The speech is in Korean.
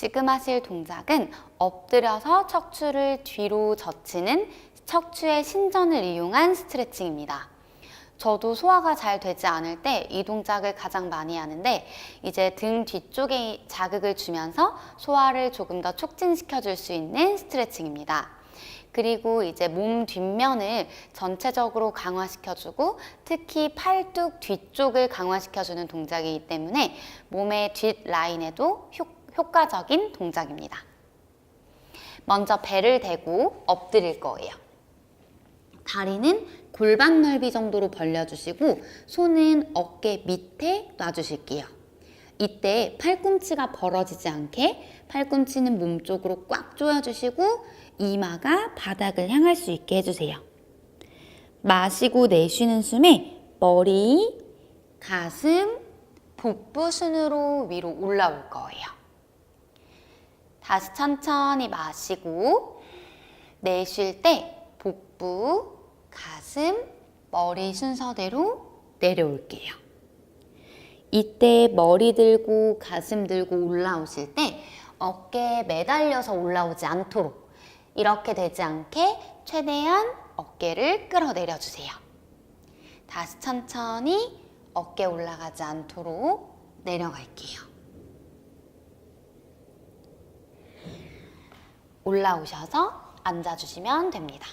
지금 하실 동작은 엎드려서 척추를 뒤로 젖히는 척추의 신전을 이용한 스트레칭입니다. 저도 소화가 잘 되지 않을 때 이 동작을 가장 많이 하는데 이제 등 뒤쪽에 자극을 주면서 소화를 조금 더 촉진시켜 줄 수 있는 스트레칭입니다. 그리고 이제 몸 뒷면을 전체적으로 강화시켜주고 특히 팔뚝 뒤쪽을 강화시켜주는 동작이기 때문에 몸의 뒷 라인에도 효, 효과적인 동작입니다. 먼저 배를 대고 엎드릴 거예요. 다리는 골반 넓이 정도로 벌려주시고 손은 어깨 밑에 놔주실게요. 이때 팔꿈치가 벌어지지 않게 팔꿈치는 몸 쪽으로 꽉 조여주시고 이마가 바닥을 향할 수 있게 해주세요. 마시고 내쉬는 숨에 머리, 가슴, 복부 순으로 위로 올라올 거예요. 다시 천천히 마시고 내쉴 때 복부, 가슴, 머리 순서대로 내려올게요. 이때 머리 들고 가슴 들고 올라오실 때 어깨에 매달려서 올라오지 않도록 이렇게 되지 않게 최대한 어깨를 끌어내려 주세요. 다시 천천히 어깨 올라가지 않도록 내려갈게요. 올라오셔서 앉아주시면 됩니다.